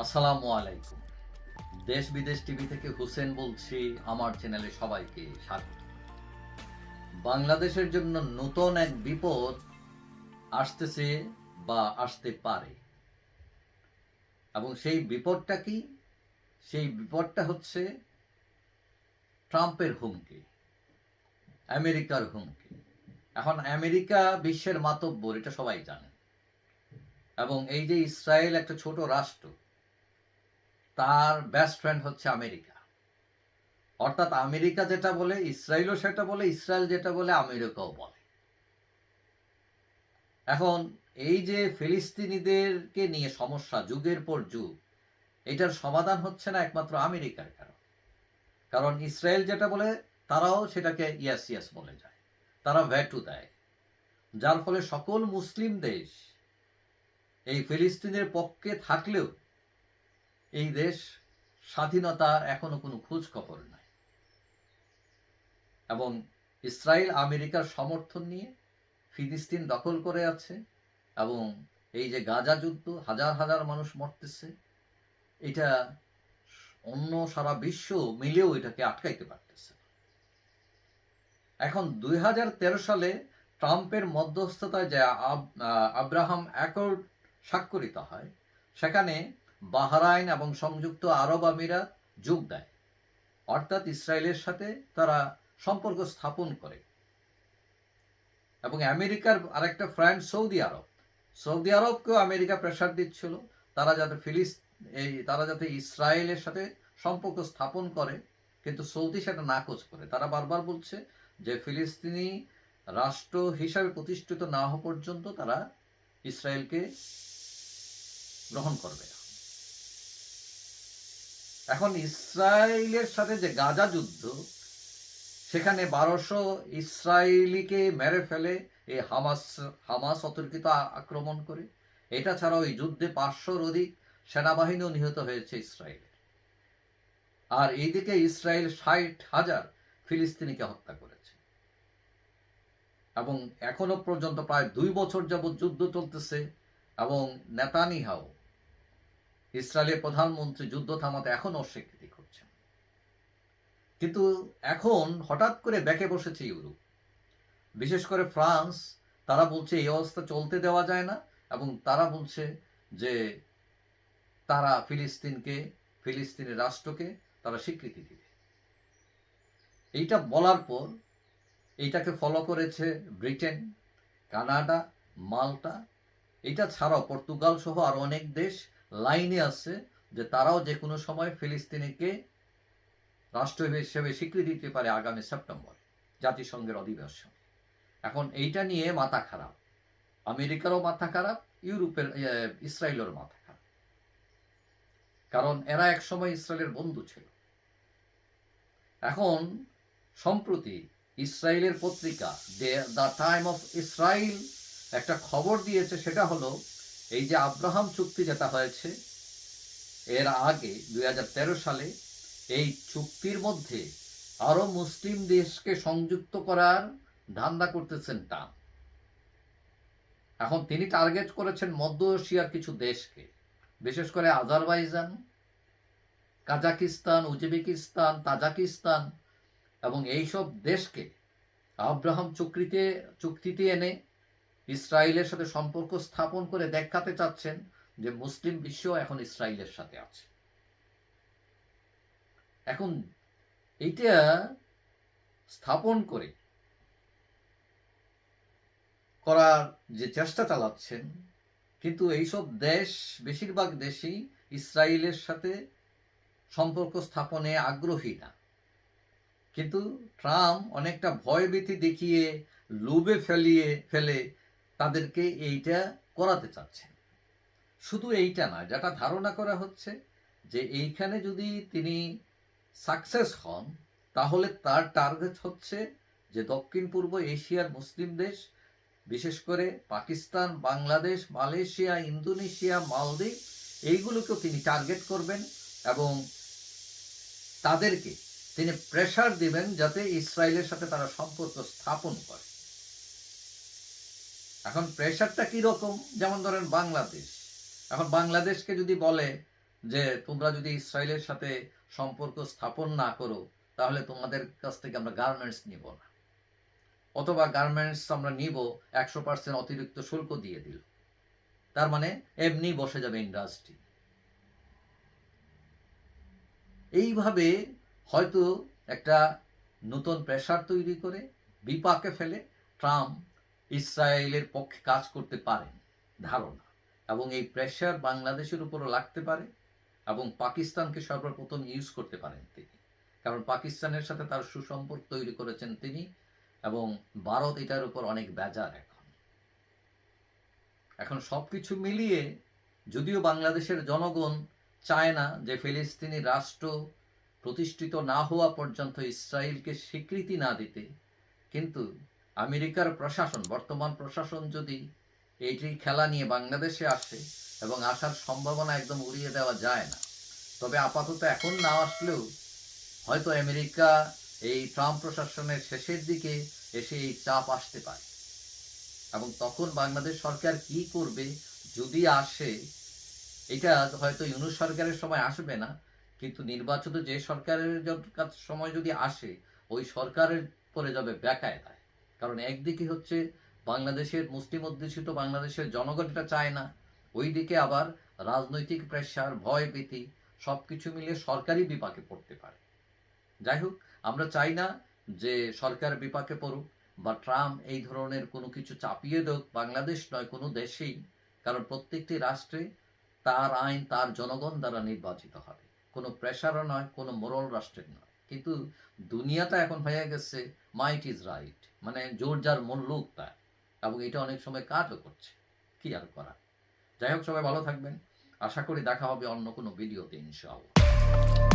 আসসালামু আলাইকুম। দেশ বিদেশ টিভি থেকে হুসেন বলছি, আমার চ্যানেলে সবাইকে স্বাগত। বাংলাদেশের জন্য নতুন এক বিপদ আসতেছে বা আসতে পারে। এবং সেই বিপদটা কি? সেই বিপদটা হচ্ছে ট্রাম্পের হুমকি, আমেরিকার হুমকি। এখন আমেরিকা বিশ্বের মাতব্বর, এটা সবাই জানে। এবং এই যে ইসরায়েল একটা ছোট রাষ্ট্র তার বেস্ট ফ্রেন্ড হচ্ছে আমেরিকা। অর্থাৎ আমেরিকা যেটা বলে ইসরায়েলও সেটা বলে ইসরায়েল যেটা বলে, আমেরিকাও বলে। এখন এই যে ফিলিস্তিনিদেরকে নিয়ে সমস্যা, যুগের পর যুগ, এটার সমাধান হচ্ছে না একমাত্র আমেরিকার কারণ। কারণ ইসরায়েল যেটা বলে, তারাও সেটাকে ইয়াস ইয়াস বলে যায়। তারা ভ্যাটু দেয়। যার ফলে সকল মুসলিম দেশ এই ফিলিস্তিনের পক্ষে থাকলেও এই দেশ স্বাধীনতার এখনও কোনো খোঁজ খবর নাই। এবং ইসরায়েল আমেরিকার সমর্থন নিয়ে ফিলিস্তিন দখল করে আছে এবং এই যে গাজা যুদ্ধ, হাজার হাজার মানুষ মরতেছে, এটা অন্য সারা বিশ্ব মিলেও এটাকে আটকাইতে পারতেছে এখন দুই হাজার তেরো সালে ট্রাম্পের মধ্যস্থতায় যে আব্রাহাম অ্যাকর্ড স্বাক্ষরিত হয়, সেখানে বাহরাইন এবং সংযুক্ত আরব আমিরাত যোগ দেয়। অর্থাৎ ইসরায়েলের সাথে তারা সম্পর্ক স্থাপন করে। এবং আমেরিকার আরেকটা ফ্রেন্ড সৌদি আরব। সৌদি আরবকেও আমেরিকা প্রেশার দিচ্ছিল। তারা যাতে ফিলিস এই তারা যাতে ইসরায়েলের সাথে সম্পর্ক স্থাপন করে, কিন্তু সৌদি সেটা নাকচ করে। তারা বারবার বলছে যে ফিলিস্তিনি রাষ্ট্র হিসাবে প্রতিষ্ঠিত না হওয়া পর্যন্ত তারা ইসরায়েলকে গ্রহণ করবে না। এখন ইসরায়েলের সাথে যে গাজা যুদ্ধ, সেখানে বারোশো ইসরায়েলিকে মেরে ফেলে এই হামাস হামাস অতর্কিত আক্রমণ করে। এটা ছাড়াও এই যুদ্ধে পাঁচশোর অধিক সেনাবাহিনীও নিহত হয়েছে ইসরায়েলের আর এইদিকে ইসরায়েল ষাট হাজার ফিলিস্তিনিকে হত্যা করেছে। এবং এখনও পর্যন্ত প্রায় দুই বছর যাবৎ যুদ্ধ চলতেছে এবং নেতানিহাও ইসরায়েলের প্রধানমন্ত্রী যুদ্ধ থামাতে এখন অস্বীকৃতি করছেন। কিন্তু এখন হঠাৎ করে ব্যাকে বসেছে ইউরোপ। বিশেষ করে ফ্রান্স, তারা বলছে এই অবস্থা চলতে দেওয়া যায় না এবং তারা বলছে যে তারা ফিলিস্তিনকে, ফিলিস্তিনের রাষ্ট্রকে তারা স্বীকৃতি দিবে। এইটা বলার পর এইটাকে ফলো করেছে ব্রিটেন, কানাডা, মাল্টা এটা ছাড়াও পর্তুগাল সহ আরও অনেক দেশ লাইনে আছে যে তারাও যে কোনো সময় ফিলিস্তিনিকে রাষ্ট্র হিসেবে স্বীকৃতি দিতে পারে আগামী সেপ্টেম্বর জাতিসংঘের অধিবেশন। এখন এইটা নিয়ে মাথা খারাপ। আমেরিকারও মাথা খারাপ ইউরোপের এ, ইসরায়েলের মাথা খারাপ। কারণ এরা একসময় ইসরায়েলের বন্ধু ছিল। এখন সম্প্রতি ইসরায়েলের পত্রিকা দ্য টাইম অফ ইসরায়েল একটা খবর দিয়েছে সেটা হলো এই যে আব্রাহাম চুক্তি যেটা হয়েছে, এর আগে দুই হাজার তেরো সালে এই চুক্তির মধ্যে আরও মুসলিম দেশকে সংযুক্ত করার ধান্দা করতেছেন তা এখন তিনি টার্গেট করেছেন মধ্য এশিয়ার কিছু দেশকে, বিশেষ করে আজারবাইজান, কাজাকিস্তান, উজবেকিস্তান, তাজাকিস্তান এবং এইসব দেশকে আব্রাহাম চুক্তিতে চুক্তিতে এনে ইসরায়েলের সাথে সম্পর্ক স্থাপন করে দেখাতে চাচ্ছেন যে মুসলিম বিশ্ব এখন ইসরায়েলের সাথে আছে। এখন এইটা স্থাপন করে করার যে চেষ্টা চালাচ্ছেন, কিন্তু এইসব দেশ, বেশিরভাগ দেশই ইসরায়েলের সাথে সম্পর্ক স্থাপনে আগ্রহী না। কিন্তু ট্রাম্প অনেকটা ভয়ভীতি দেখিয়ে লোভে ফেলিয়ে, ফেলে তাদেরকে এইটা করাতে চাচ্ছেন শুধু এইটা না যেটা ধারণা করা হচ্ছে যে এইখানে যদি তিনি সাকসেস হন, তাহলে তার টার্গেট হচ্ছে যে দক্ষিণ পূর্ব এশিয়ার মুসলিম দেশ, বিশেষ করে পাকিস্তান, বাংলাদেশ, মালয়েশিয়া, ইন্দোনেশিয়া, মালদ্বীপ, এইগুলোকেও তিনি টার্গেট করবেন এবং তাদেরকে তিনি প্রেশার দিবেন যাতে ইসরায়েলের সাথে তারা সম্পর্ক স্থাপন করে। এখন প্রেশারটা কি রকম যেমন ধরেন বাংলাদেশ। এখন বাংলাদেশকে যদি বলে যে, তোমরা যদি ইসরায়েলের সাথে সম্পর্ক স্থাপন না করো, তাহলে তোমাদের কাছ থেকে আমরা গার্মেন্টস নিব না। অথবা গার্মেন্টস আমরা নিব, একশো পার্সেন্ট অতিরিক্ত শুল্ক দিয়ে দিল। তার মানে এমনি বসে যাবে ইন্ডাস্ট্রি এইভাবে হয়তো একটা নতুন প্রেশার তৈরি করে, বিপাকে ফেলে ট্রাম্প ইসরায়েলের পক্ষে কাজ করতে পারেন ধারণা। এবং এই প্রেশার বাংলাদেশের উপরও লাগতে পারে এবং পাকিস্তানকে সর্বপ্রথম ইউজ করতে পারেন তিনি। কারণ পাকিস্তানের সাথে তার সুসম্পর্ক তৈরি করেছেন তিনি এবং ভারত এটার উপর অনেক বেজার এখন। এখন সবকিছু মিলিয়ে যদিও বাংলাদেশের জনগণ চায় না যে ফিলিস্তিনি রাষ্ট্র প্রতিষ্ঠিত না হওয়া পর্যন্ত ইসরায়েলকে স্বীকৃতি না দিতে, কিন্তু আমেরিকার প্রশাসন, বর্তমান প্রশাসন যদি এইটি খেলা নিয়ে বাংলাদেশে আসে এবং আসার সম্ভাবনা একদম উড়িয়ে দেওয়া যায় না, তবে আপাতত এখন না আসলেও হয়তো আমেরিকা এই ট্রাম্প প্রশাসনের শেষের দিকে এসে এই চাপ আসতে পারে। এবং তখন বাংলাদেশ সরকার কি করবে যদি আসে, এটা হয়তো ইউনুস সরকারের সময় আসবে না, কিন্তু নির্বাচিত যে সরকারের সময় যদি আসে, ওই সরকারের পরে যাবে বেকায়দায়। কারণ একদিকে হচ্ছে বাংলাদেশের, মুসলিম অধ্যুষিত বাংলাদেশের জনগণ এটা চায় না, ওইদিকে আবার রাজনৈতিক প্রেশার ভয় ভীতি, সবকিছু মিলিয়ে সরকারি বিপাকে পড়তে পারে। যাই হোক, আমরা চাই না যে সরকার বিপাকে পড়ুক বা ট্রাম্প এই ধরনের কোনো কিছু চাপিয়ে দেক বাংলাদেশ নয়, কোনো দেশেই, কারণ প্রত্যেকটি রাষ্ট্রে তার আইন, তার জনগণ দ্বারা নির্বাচিত হবে। কোনো প্রেশারও নয়, কোনো মোরল রাষ্ট্রের নয়। কিন্তু দুনিয়াটা এখন হয়ে গেছে মাইট ইজ রাইট মানে জোর যার মূল লোকটা এবং এটা অনেক সময় কাজও করছে, কি আর করা? যাই হোক, সবাই ভালো থাকবেন, আশা করি দেখা হবে অন্য কোনো ভিডিওতে ইনশাআল্লাহ।